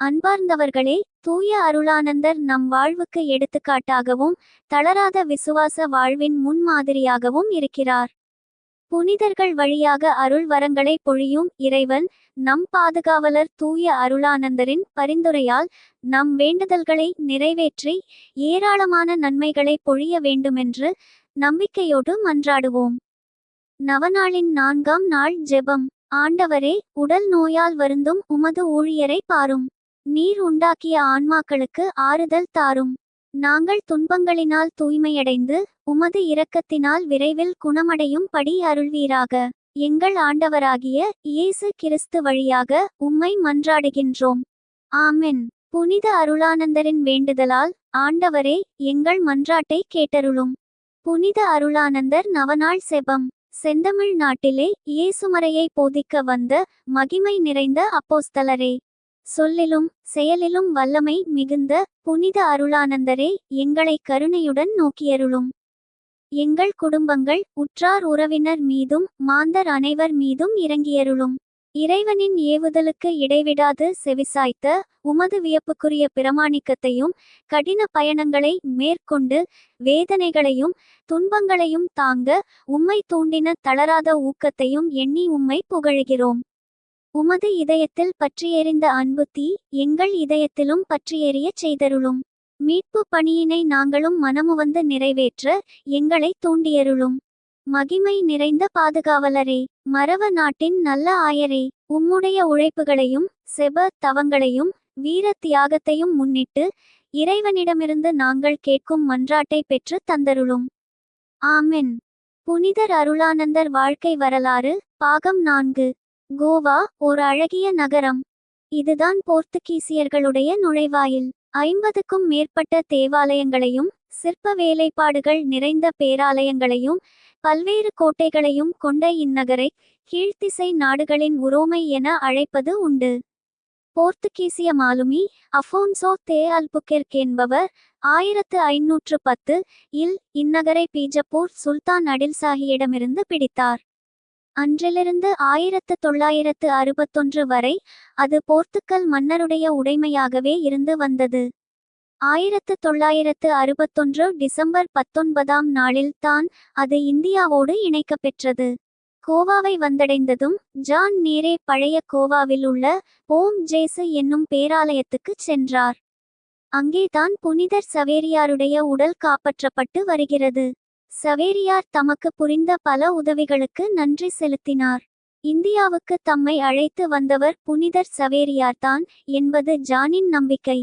அன்பார்ந்தவர்களே தூய அருளானந்தர் நம் வாழ்வுக்கு எடுத்துக்காட்டாகவும் தளராத விசுவாச வாழ்வின் முன்மாதிரியாகவும் இருக்கிறார். புனிதர்கள் வழியாக அருள் வரங்களை பொழியும் இறைவன் நம் பாதுகாவலர் தூய அருளானந்தரின் பரிந்துரையால் நம் வேண்டுதல்களை நிறைவேற்றி ஏராளமான நன்மைகளை பொழிய வேண்டுமென்று நம்பிக்கையோடு மன்றாடுவோம். நவநாளின் நான்காம் நாள் ஜெபம். ஆண்டவரே உடல் நோயால் வருந்தும் உமது ஊழியரை பாரும். நீர் உண்டாக்கிய ஆன்மாக்களுக்கு ஆறுதல் தாரும். நாங்கள் துன்பங்களினால் தூய்மையடைந்து உமது இரக்கத்தினால் விரைவில் குணமடையும் படி அருள்வீராக. எங்கள் ஆண்டவராகிய இயேசு கிறிஸ்து வழியாக உம்மை மன்றாடுகின்றோம். ஆமென். புனித அருளானந்தரின் வேண்டுதலால் ஆண்டவரே எங்கள் மன்றாட்டை கேட்டருளும். புனித அருளானந்தர் நவநாள் செபம். செந்தமிழ் நாட்டிலே இயேசுமறையை போதிக்க வந்த மகிமை நிறைந்த அப்போஸ்தலரே. சொல்லிலும் செயலிலும் வல்லமை மிகுந்த புனித அருளானந்தரே எங்களை கருணையுடன் நோக்கியருளும். எங்கள் குடும்பங்கள் உற்றார் உறவினர் மீதும் மாந்தர் அனைவர் மீதும் இறங்கியருளும். இறைவனின் ஏவுதலுக்கு இடைவிடாது செவிசாய்த்த உமது வியப்புக்குரிய பிரமாணிக்கத்தையும் கடின பயணங்களை மேற்கொண்டு வேதனைகளையும் துன்பங்களையும் தாங்க உம்மை தூண்டின தளராத ஊக்கத்தையும் எண்ணி உம்மை புகழுகிறோம். உமது இதயத்தில் பற்றியெறிந்த அன்பு தீ எங்கள் இதயத்திலும் பற்றியெறியச் செய்தருளும். மீட்பு பணியினை நாங்களும் மனமுவந்து நிறைவேற்ற எங்களை தூண்டியருளும். மகிமை நிறைந்த பாதுகாவலரே மரவ நாட்டின் நல்ல ஆயரே உம்முடைய உழைப்புகளையும் செப தவங்களையும் வீர தியாகத்தையும் முன்னிட்டு இறைவனிடமிருந்து நாங்கள் கேட்கும் மன்றாட்டை பெற்று தந்தருளும். ஆமென். புனிதர் அருளானந்தர் வாழ்க்கை வரலாறு பாகம் நான்கு. கோவா ஒரு அழகிய நகரம். இதுதான் போர்த்துகீசியர்களுடைய நுழைவாயில். ஐம்பதுக்கும் மேற்பட்ட தேவாலயங்களையும் சிற்ப வேலைப்பாடுகள் நிறைந்த பேராலயங்களையும் பல்வேறு கோட்டைகளையும் கொண்ட இந்நகரை கீழ்த்திசை நாடுகளின் உரோமை என அழைப்பது உண்டு. போர்த்துகீசிய மாலுமி அஃபோன்சோ தே அல்புகெர்க் என்பவர் ஆயிரத்து ஐநூற்று பத்து இல் இந்நகரை பீஜப்பூர் சுல்தான் அடில்சாஹியிடமிருந்து பிடித்தார். அன்றிலிருந்து ஆயிரத்து தொள்ளாயிரத்து அறுபத்தொன்று வரை அது போர்த்துக்கல் மன்னருடைய உடைமையாகவே இருந்து வந்தது. ஆயிரத்து தொள்ளாயிரத்து அறுபத்தொன்று டிசம்பர் பத்தொன்பதாம் நாளில் தான் அது இந்தியாவோடு இணைக்கப்பெற்றது கோவாவை வந்தடைந்ததும் ஜான் நேரே பழைய கோவாவில் உள்ள ஓம் ஜேசு என்னும் பேராலயத்துக்குச் சென்றார். அங்கேதான் புனிதர் சவேரியாருடைய உடல் காப்பாற்றப்பட்டு வருகிறது. சவேரியார் தமக்கு புரிந்த பல உதவிகளுக்கு நன்றி செலுத்தினார். இந்தியாவுக்கு தம்மை அழைத்து வந்தவர் புனிதர் சவேரியார்தான் என்பது ஜானின் நம்பிக்கை.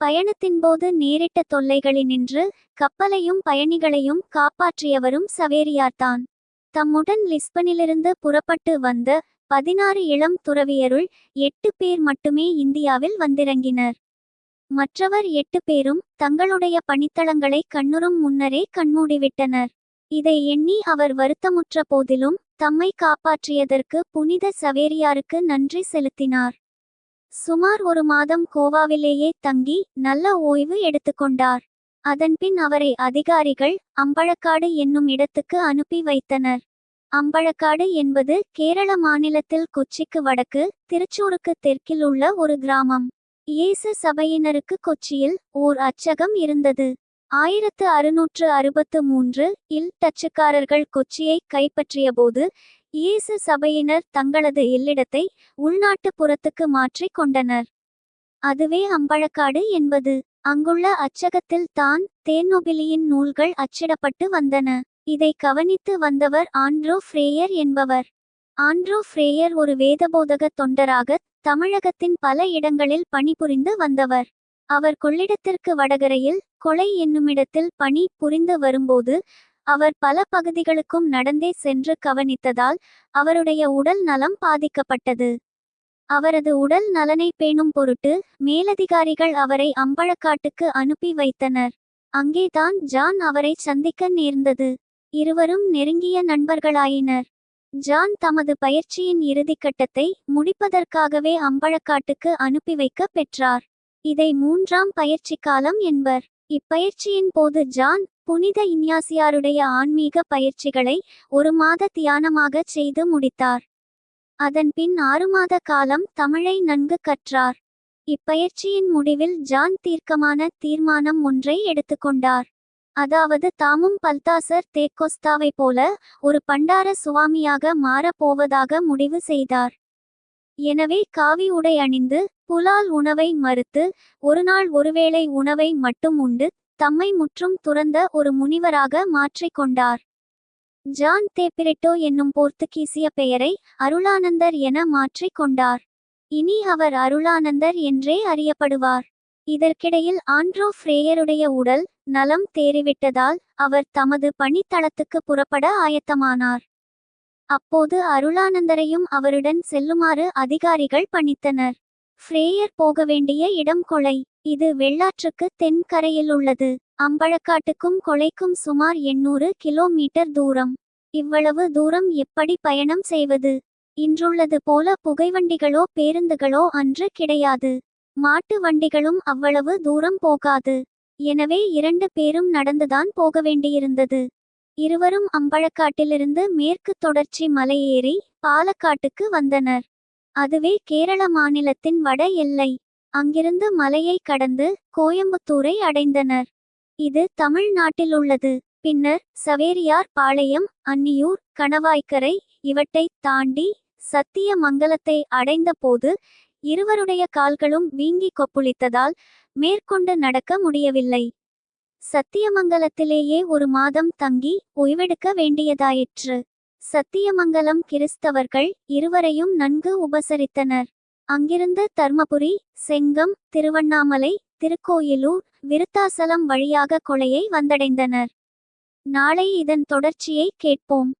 பயணத்தின்போது நேரிட்ட தொல்லைகளினின்று கப்பலையும் பயணிகளையும் காப்பாற்றியவரும் சவேரியார்தான். தம்முடன் லிஸ்பனிலிருந்து புறப்பட்டு வந்த பதினாறு இளம் துறவியருள் எட்டு பேர் மட்டுமே இந்தியாவில் வந்திறங்கினர். மற்றவர் எட்டு பேரும் தங்களுடைய பணித்தளங்களை கண்ணுறும் முன்னரே கண்மூடிவிட்டனர். இதை எண்ணி அவர் வருத்தமுற்ற போதிலும் தம்மை காப்பாற்றியதற்கு புனித சவேரியாருக்கு நன்றி செலுத்தினார். சுமார் ஒரு மாதம் கோவாவிலேயே தங்கி நல்ல ஓய்வு எடுத்துக்கொண்டார் அதன்பின் அவரை அதிகாரிகள் அம்பழக்காடு என்னும் இடத்துக்கு அனுப்பி வைத்தனர். அம்பழக்காடு என்பது கேரள மாநிலத்தில் கொச்சிக்கு வடக்கு திருச்சூருக்கு தெற்கில் உள்ள ஒரு கிராமம். இயேசு சபையினருக்கு கொச்சியில் ஓர் அச்சகம் இருந்தது. ஆயிரத்து அறுநூற்று அறுபத்து மூன்று இல் டச்சுக்காரர்கள் கொச்சியை கைப்பற்றியபோது இயேசு சபையினர் தங்களது இல்லிடத்தை உள்நாட்டு புறத்துக்கு மாற்றிக் கொண்டனர். அதுவே அம்பழக்காடு என்பது. அங்குள்ள அச்சகத்தில் தான் தேனொபிலியின் நூல்கள் அச்சிடப்பட்டு வந்தன. இதை கவனித்து வந்தவர் ஆண்ட்ரோ ஃப்ரேயர் என்பவர். ஆண்ட்ரோ ஃப்ரேயர் ஒரு வேதபோதக தொண்டராக தமிழகத்தின் பல இடங்களில் பணிபுரிந்து வந்தவர். அவர் கொள்ளிடத்திற்கு வடகரையில் கொலை என்னுமிடத்தில் பணி புரிந்து வரும்போது அவர் பல பகுதிகளுக்கும் நடந்தே சென்று கவனித்ததால் அவருடைய உடல் நலம் பாதிக்கப்பட்டது. அவரது உடல் நலனை பேணும் பொருட்டு மேலதிகாரிகள் அவரை அம்பழக்காட்டுக்கு அனுப்பி வைத்தனர். அங்கேதான் ஜான் அவரை சந்திக்க நேர்ந்தது. இருவரும் நெருங்கிய நண்பர்களாயினர். ஜான் தமது பயிற்சியின் இறுதிக்கட்டத்தை முடிப்பதற்காகவே அம்பழக்காட்டுக்கு அனுப்பி வைக்க பெற்றார். இதை மூன்றாம் பயிற்சி காலம் என்பர். இப்பயிற்சியின் போது ஜான் புனித இன்யாசியாருடைய ஆன்மீக பயிற்சிகளை ஒரு மாத தியானமாக செய்து முடித்தார். அதன்பின் ஆறு மாத காலம் தமிழை நன்கு கற்றார். இப்பயிற்சியின் முடிவில் ஜான் தீர்க்கமான தீர்மானம் ஒன்றை எடுத்துக்கொண்டார் அதாவது தாமும் பல்தாசர் தேக்கோஸ்தாவை போல ஒரு பண்டார சுவாமியாக மாறப் போவதாக முடிவு செய்தார். எனவே காவி உடை அணிந்து புலால் உணவை மறுத்து ஒருநாள் ஒருவேளை உணவை மட்டும் உண்டு தம்மை முற்றும் துறந்த ஒரு முனிவராக மாற்றிக் கொண்டார். ஜான் தேப்பிரெட்டோ என்னும் போர்த்துகீசிய பெயரை அருளானந்தர் என மாற்றிக் கொண்டார். இனி அவர் அருளானந்தர் என்றே அறியப்படுவார். இதற்கிடையில் ஆண்ட்ரோ ஃப்ரேயருடைய உடல் நலம் தேறிவிட்டதால் அவர் தமது பணித்தளத்துக்கு புறப்பட ஆயத்தமானார். அப்போது அருளானந்தரையும் அவருடன் செல்லுமாறு அதிகாரிகள் பணித்தனர். ஃப்ரேயர் போக வேண்டிய இடம் கொலை இது வெள்ளாற்றுக்கு தென்கரையில் உள்ளது. அம்பழக்காட்டுக்கும் கொலைக்கும் சுமார் எண்ணூறு கிலோமீட்டர் தூரம். இவ்வளவு தூரம் எப்படி பயணம் செய்வது? இன்றுள்ளது போல புகைவண்டிகளோ பேருந்துகளோ அன்று கிடையாது. மாட்டு வண்டிகளும் அவ்வளவு தூரம் போகாது. எனவே இரண்டு பேரும் நடந்துதான் போக வேண்டியிருந்தது. இருவரும் அம்பழக்காட்டிலிருந்து மேற்கு தொடர்ச்சி மலையேறி பாலக்காட்டுக்கு வந்தனர். அதுவே கேரள மாநிலத்தின் வட எல்லை. அங்கிருந்து மலையை கடந்து கோயம்புத்தூரை அடைந்தனர். இது தமிழ்நாட்டில் உள்ளது. பின்னர் சவேரியார் பாளையம் அன்னியூர் கணவாய்க்கரை இவற்றை தாண்டி சத்தியமங்கலத்தை அடைந்தபோது இருவருடைய கால்களும் வீங்கி கொப்புளித்ததால் மேற்கொண்டு நடக்க முடியவில்லை. சத்தியமங்கலத்திலேயே ஒரு மாதம் தங்கி ஓய்வெடுக்க வேண்டியதாயிற்று. சத்தியமங்கலம் கிறிஸ்தவர்கள் இருவரையும் நன்கு உபசரித்தனர். அங்கிருந்து தர்மபுரி செங்கம் திருவண்ணாமலை திருக்கோயிலூர் விருத்தாசலம் வழியாக கொலையை வந்தடைந்தனர். நாளை இதன் தொடர்ச்சியை கேட்போம்.